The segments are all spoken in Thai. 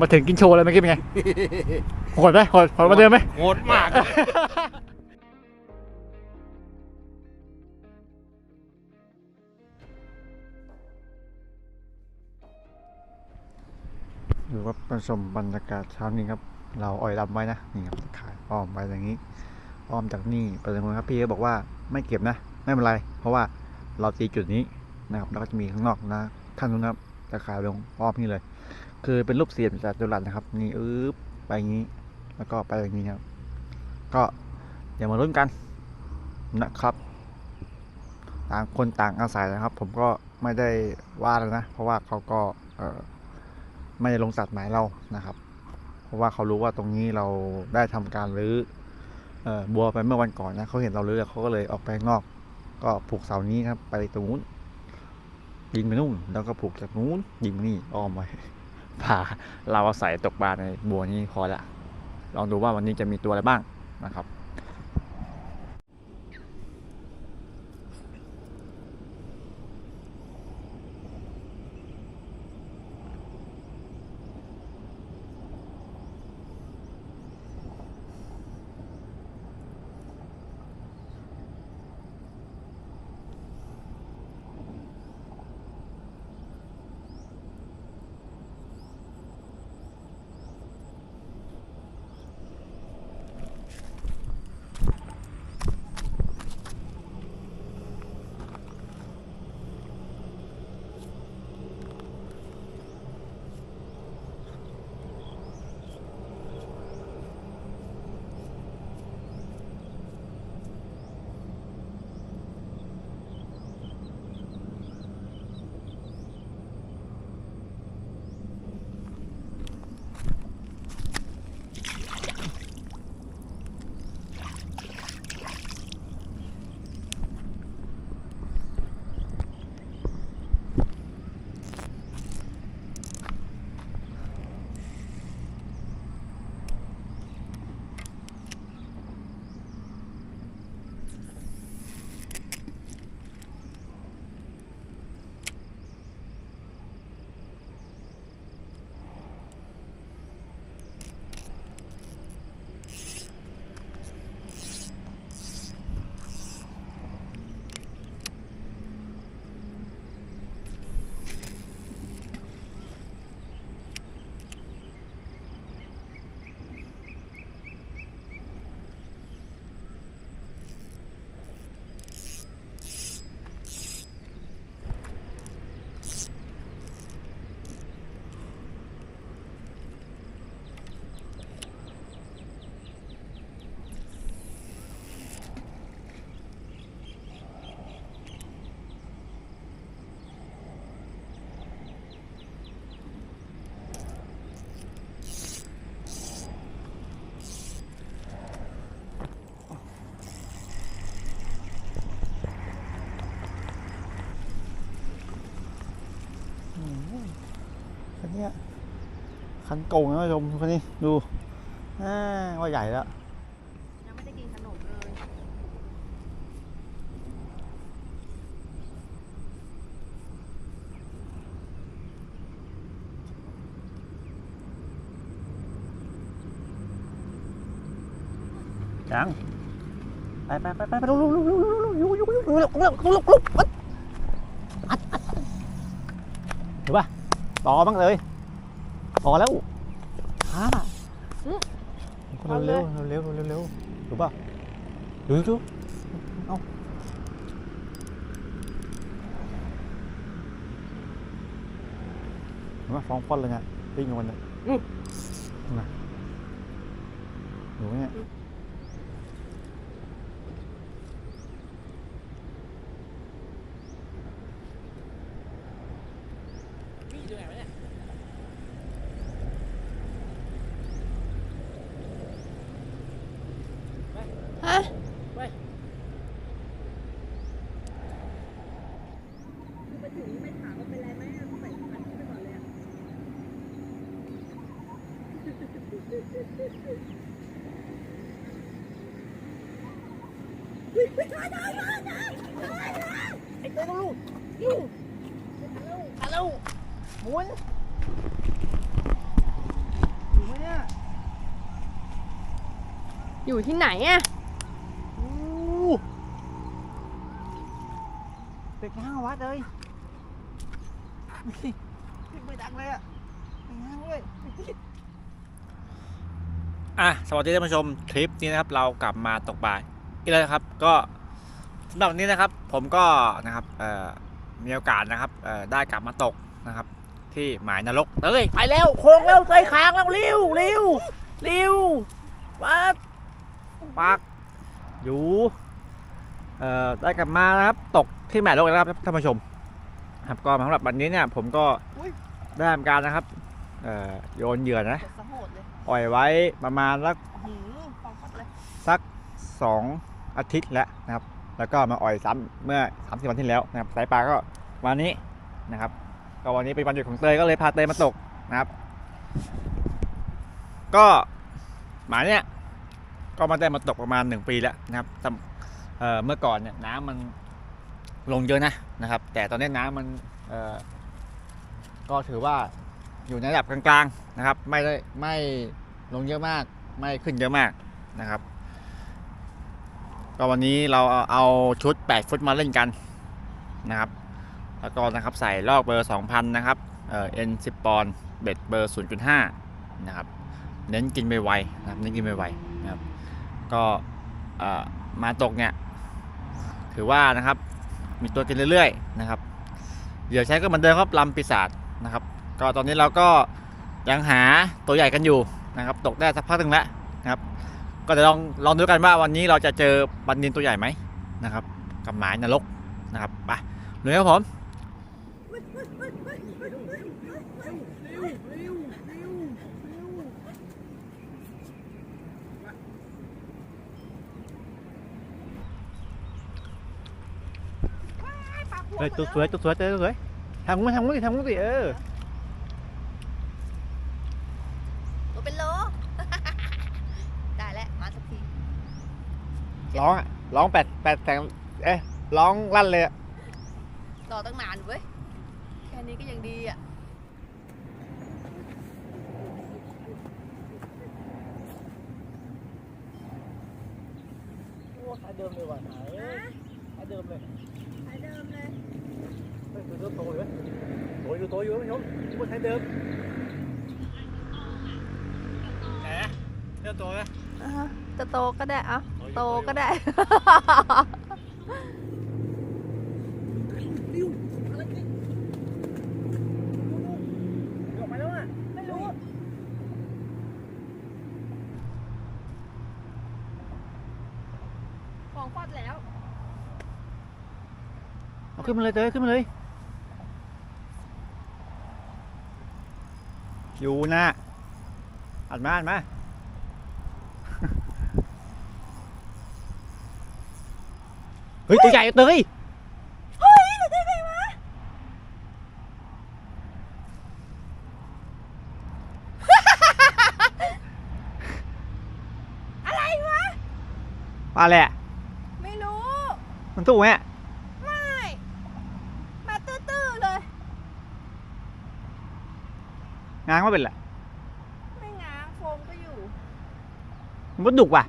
มาถึงกินโชว์เลยเมื่อกี้เป็นไงโหดไหมโหดโหดมาเดิมไหม โหดมาก หรือว่ามาชมบรรยากาศเช้านี้ครับ เราอ่อยลำไว้นะ นี่ครับขายอ้อมไปอย่างนี้ อ้อมจากนี่ไปตรงนู้นครับพี่ก็บอกว่าไม่เก็บนะ ไม่เป็นไร เพราะว่าเราตีจุดนี้นะครับ แล้วก็จะมีข้างนอกนะข้างนู้นนะครับ จะขายลงอ้อมนี่เลย คือเป็นรูปเสียงจากจุลันนะครับ นี่อึ๊บไปอย่างนี้ แล้วก็ไปอย่างนี้ครับ ก็อย่ามาลุ้นกันนะครับ ต่างคนต่างอาศัยนะครับ ผมก็ไม่ได้ว่าแล้วนะ เพราะว่าเขาก็ไม่ได้ลงสัตว์หมายเรานะครับ เพราะว่าเขารู้ว่าตรงนี้เราได้ทำการรื้อเอ่อบัวไปเมื่อวันก่อนนะเขาเห็นเรารื้อเขาก็เลยออกไปข้างนอก ก็ผูกเสานี้ครับ ไปตรงนู้นยิงไปนู่นแล้วก็ผูกจากนู้นยิงมานี่อ้อมไว้ พาเราอาศัยตกปลาในบัวนี้พอละลองดูว่าวันนี้จะมีตัวอะไรบ้างนะครับ คันโกงนะผู้ชมคันนี้ดูอ่าว่าใหญ่แล้วยังไม่ได้กินขนมเลยยังไปไปไปไปไปลุกลุกลุกลุกลุกลุกลุกลุกลุกลุกลุกลุกลุกอัดอัดอัดเห็นป่ะต่อบ้างเลย พอแล้วช้าเร็วเร็วเร็วเร็วเร็วถูกป่ะดูดูเอาเห็นป่ะฟ้องป้อนเลยเนี่ยปิ้งกับมันเลยนะดูเนี่ย ถึงไม่ถามว่าเป็นไรไหมอะใส่พันไปก่อนเลยอะ ไอ้ตัวลูกยูฮัลโหลหมุนอยู่ไหมเนี่ยอยู่ที่ไหนอะอู้เป็ดห้างวัดเลยนี่ไม่ดังเลยอะเป็ดห้างเลยอะสวัสดีท่านผู้ชมคลิปนี้นะครับ เรากลับมาตกปลาย อีกแล้วนะครับก็สำหรับวันนี้นะครับ ผมก็นะครับเอ่อมีโอกาสนะครับเอ่อได้กลับมาตกนะครับ ที่หมายนรกเอ้ยไปแล้วโค้งแล้วใส่ค้างแล้วเร็วเร็วเร็ววัดปักอยู่เอ่อได้กลับมานะครับ ตกที่หมายนรกแล้วนะครับท่านผู้ชม ครับก็สำหรับวันนี้เนี่ยผมก็ได้ทำการนะครับเอ่อโยนเหยื่อนะกดสะโหดเลยปล่อยไว้ประมาณสักหืมฟองฟัดเลยสักสอง อาทิตย์แล้วนะครับ แล้วก็มาอ่อยซ้ำเมื่อสามสิบวันที่แล้วนะครับ สายปลาก็วันนี้นะครับ ก็วันนี้เป็นวันหยุดของเตยก็เลยพาเตยมาตกนะครับ ก็หมาเนี่ยก็มาได้มาตกประมาณหนึ่งปีแล้วนะครับเเมื่อก่อนเนี่ยน้ำมันลงเยอะนะนะครับ แต่ตอนนี้น้ำมันก็ถือว่าอยู่ในระดับกลางๆนะครับ ไม่ได้ไม่ลงเยอะมาก ไม่ขึ้นเยอะมากนะครับ ก็วันนี้เราเอาชุด 8 ฟุตมาเล่นกันนะครับ แล้วก็นะครับใส่ลอกเบอร์ 2,000 นะครับ เอ่อ N 10ปอนด์เบ็ดเบอร์ 0.5 นะครับ เน้นกินไวนะครับ เน้นกินไวนะครับ ก็เอ่อมาตกเนี่ย ถือว่านะครับ มีตัวกินเรื่อยๆนะครับเหยื่อใช้ก็เหมือนเดิมครับลำปีศาจนะครับ ก็ตอนนี้เราก็ยังหาตัวใหญ่กันอยู่นะครับ ตกได้สักพักหนึ่งแล้วนะครับ ก็จะลองลองดูกันว่าวันนี้เราจะเจอบันดินตัวใหญ่ไหมนะครับ กับหมายนรกนะครับไปเลยครับผมเฮ้ยตัวสวยตัวสวยตัวสวยทำงูทำงูดิทำงูดิเออ ตัวเป็นโล ได้แล้วมาสักที ร้องอะร้องแปดแปดแสงเอ๊ะร้องลั่นเลยอะรอตั้งนานเว้ย แค่นี้ก็ยังดีอะโอ้ขายเดิมเลยว่ะไหนขายเดิมเลยใช้เดิมเลย เฮ้ยตัวเดิมโตอยู่เว้ยโตอยู่โตอยู่ท่านผู้ชมนี่ว่าใช้เดิมแหมเรื่องตัวนะจะโตก็ได้อะ โตก็ได้เร็วอะไรกันออกมาแล้วอะไม่รู้ฟองฟัดแล้ว เอาขึ้นมาเลยเตยขึ้นมาเลย อยู่นะอัดมาอัดมา ฮ้ยตัวใหญ่อะเตยอะไรวะปลาแหละไม่รู้ มันตู้ไหมอะไม่มาตื้อๆเลยงางว่าเป็นแหละไม่ง้างโฟมก็อยู่มันว่าดุกว่ะ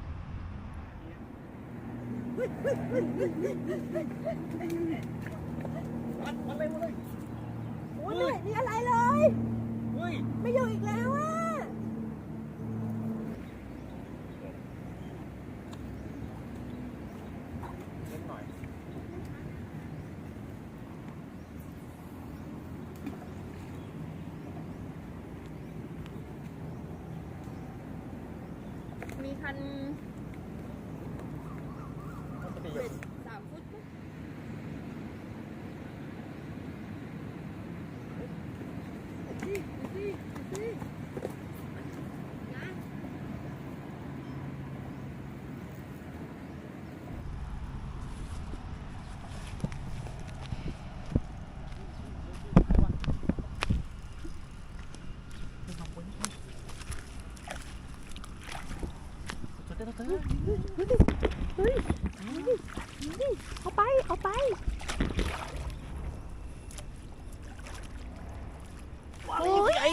วัดวัดเลยวัดเลยโอ้ยไม่เห็นมีอะไรเลย เฮ้ย ไม่อยู่อีกแล้วอะ เล่นหน่อย มีคัน ปกติ เบ็ดสามฟุตไหม เอาไป เอาไปว้าวใหญ่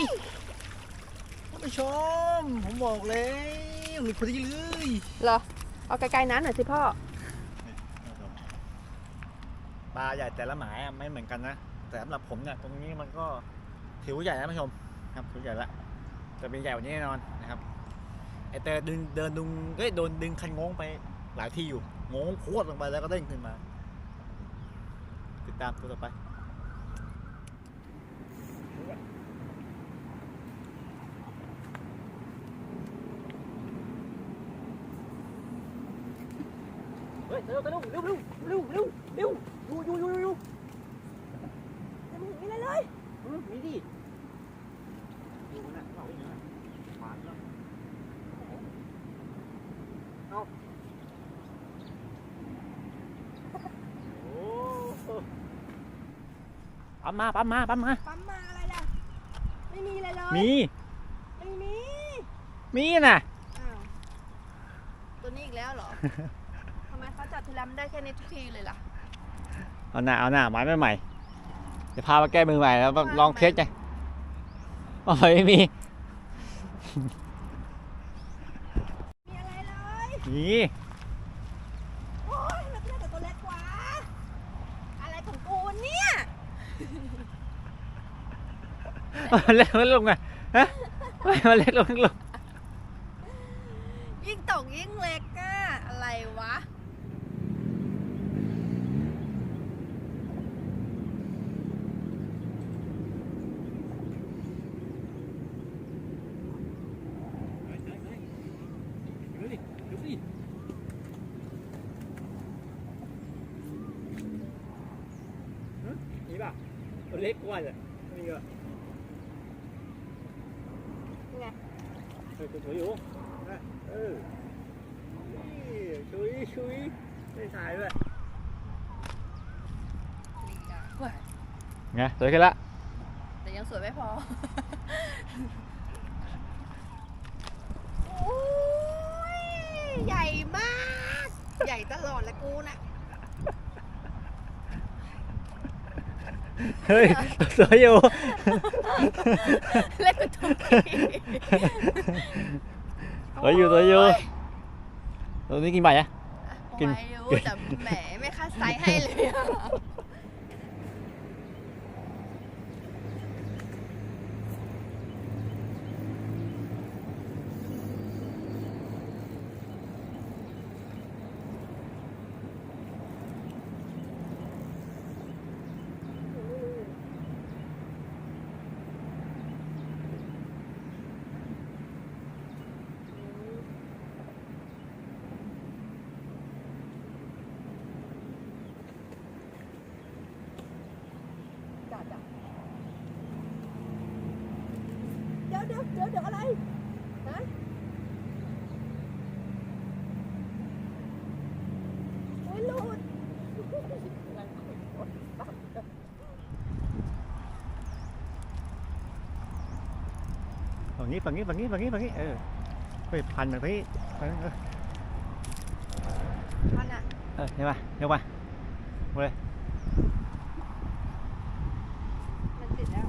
ท่านผู้ชม ผมบอกเลยหลุดพอดีเลยเหรอ เอาไกลๆนั้นหน่อยสิพ่อ ปลาใหญ่แต่ละหมายอะไม่เหมือนกันนะ แต่สำหรับผมเนี่ยตรงนี้มันก็ถือว่าใหญ่นะท่านผู้ชม ครับถือว่าใหญ่ละ จะเป็นใหญ่กว่านี้แน่นอนนะครับ ไอเตอดึงเดินดึงเอ้ยโดนดึงคันงงไปหลายที่อยู่งงโคตรลงไปแล้วก็เด้งขึ้นมา ติดตามตัวต่อไปเฮ้ยเร็วเร็วเร็วเร็วเร็วเร็วเร็วอยู่อยู่อยู่อยู่ จะไม่เห็นมีอะไรเลย อืมมีดิอยู่นะเอาอีกนะขวางแล้วเอาโอ้ ปั๊มมาปั๊มมาปั๊มมา ปั๊มมาอะไรล่ะ ไม่มีอะไรเลยมี ไม่มีมีน่ะ อ้าวตัวนี้อีกแล้วเหรอ ทำไมเขาจับทีละมันได้แค่นี้ทุกทีเลยล่ะเอาหน้าเอาหน้าหมายไม่ใหม่จะพามาแก้มือใหม่แล้วลองเทสไงโอ้ยมีมีอะไรเลย มีโอ้ยมันเป็นแต่ตัวเล็กกว่า อะไรของกูเนี่ยมันเล็กมันลงไงฮะไม่มันเล็กลงลงยิ่งตกยิ่งเล็กอะอะไรวะ ดูดิดูสินี่ ป่ะตัวเล็กกว่าเลยนี่ก็ไงเออสวยอยู่เออนี่ชุยชุยได้ถ่ายด้วยไงสวยขึ้นละแต่ยังสวยไม่พอโอ้ยใหญ่มาก ใหญ่ตลอดละกูน่ะ เฮ้ยสวยอยู่ เล็กกว่าทุกทีสวยอยู่สวยอยู่ตัวนี้กินใบอะ กิกิน นไม่รู้แต่แหมไม่คัดไซส์ให้เลยอะ จ้ะจ้ะเดี๋ยวเดี๋ยวเดี๋ยวเดี๋ยวอะไรฮะโอ้ยหลุด ฝั่ งนี้ฝั่งนี้ฝั่งนี้ฝั่งนี้ฝั่งนี้เออเฮ้ยพันแบบนี้พันเออมันอะเออเห็นป่ะเห็นป่ะมาเลยมันติดแล้ว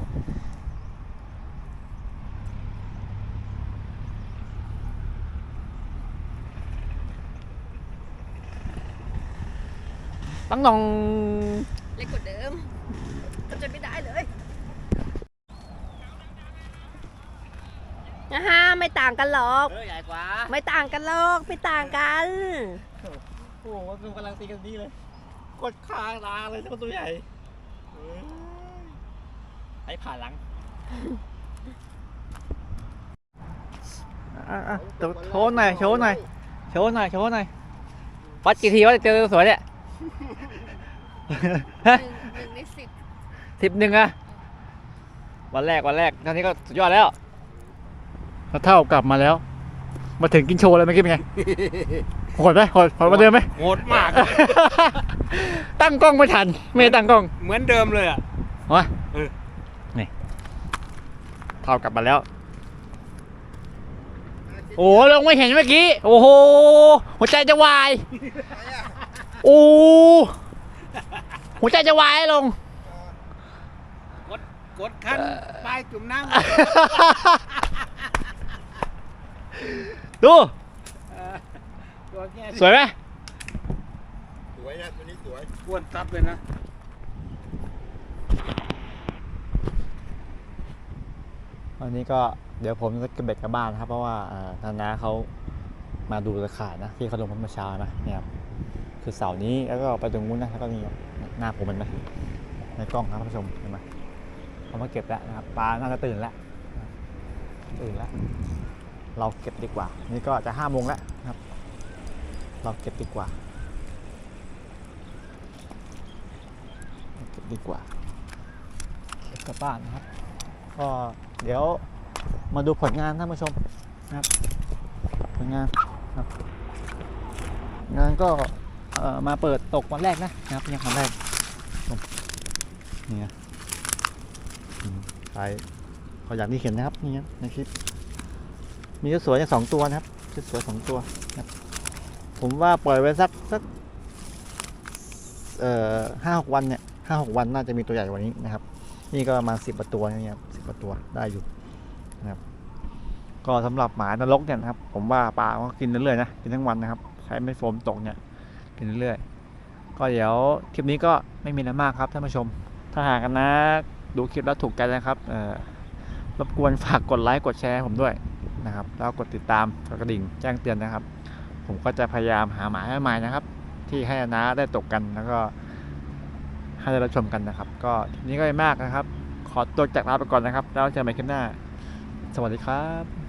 ตั้งนอง เล็กกว่าเดิมก็จะไม่ได้เลย นะฮะไม่ต่างกันหรอก เออใหญ่กว่าไม่ต่างกันหรอกไม่ต่างกัน โอ้โหมันกำลังตีกันดีเลยกดคางลาเลยเจ้าตัวใหญ่เอ้ยไอ้ผ่านหลังอะอะโชว์โชว์หน่อยโชว์หน่อยโชว์หน่อยโชว์หน่อยวัดกี่ทีว่าจะเจอสวยเนี่ย หนึ่งหนึ่งในสิบสิบหนึ่งอะวันแรกวันแรกตอนนี้ก็สุดยอดแล้ว เท่ากลับมาแล้ว มาถึงกินโชว์เลยเมื่อกี้เป็นไงโหดไหมโหดโหดมาเดิมไหม โหดมากตั้งกล้องไม่ทัน ไม่ได้ตั้งกล้องเหมือนเดิมเลยอะ วะเออ นี่ เท่ากลับมาแล้วโหโอ้โหลงไม่เห็นเมื่อกี้ โอ้โห หัวใจจะวาย โอ้หัวใจจะวายลง กดกดคันปลายจุ่มน้ ดูำตัวแค่สวยไหมสวยนะตัวนี้สวยกวนซับเลยนะ วันนี้ก็เดี๋ยวผมจะเก็บเบ็ดกลับบ้านนะครับ เพราะว่าเอ่อนานาเขามาดูตะข่ายนะ ที่เขาลงเมื่อเช้านะเนี่ยครับคือเสาร์นี้แล้วก็ไปตรงนู้นนะแล้วก็นี่หน้าผมเห็นไหมในกล้องครับท่านผู้ชมเห็นไหมเขามาเก็บแล้วนะครับปลาน่าจะตื่นแล้วตื่นแล้ว เราเก็บดีกว่า นี่ก็จะห้าโมงแล้วนะครับ เราเก็บดีกว่าเก็บดีกว่าเก็บกลับบ้านนะครับ ก็เดี๋ยวมาดูผลงานท่านผู้ชมนะครับ ผลงานครับ งานก็มาเปิดตกวันแรกนะครับยังวันแรกนี่นะอืมไปขออย่างที่เห็นนะครับนี่นะในคลิป มีเจ้าสวยอย่างสองตัวนะครับเจ้าสวยสองตัวนะครับผมว่าปล่อยไว้สักสักเอ่อห้าหกวันเนี่ยห้าหกวันน่าจะมีตัวใหญ่กว่านี้นะครับ นี่ก็ประมาณสิบตัวนี่ครับสิบตัวได้อยู่นะครับ ก็สำหรับหมานรกเนี่ยนะครับ ผมว่าปลาก็กินเรื่อยๆนะกินทั้งวันนะครับ ใช้ไม่โฟมตกเนี่ยกินเรื่อยๆก็เดี๋ยวคลิปนี้ก็ไม่มีอะไรมากครับท่านผู้ชม ถ้าหากกันนะดูคลิปแล้วถูกใจนะครับเอ่อรบกวนฝากกดไลค์กดแชร์ผมด้วย นะครับ แล้วกดติดตามกดกระดิ่งแจ้งเตือนนะครับ ผมก็จะพยายามหาหมายใหม่นะครับ ที่ให้น้าได้ตกกันแล้วก็ให้ได้รับชมกันนะครับ ก็ทีนี้ก็ไม่มากนะครับ ขอตัวจากลาไปก่อนนะครับ แล้วเจอกันใหม่คลิปหน้า สวัสดีครับ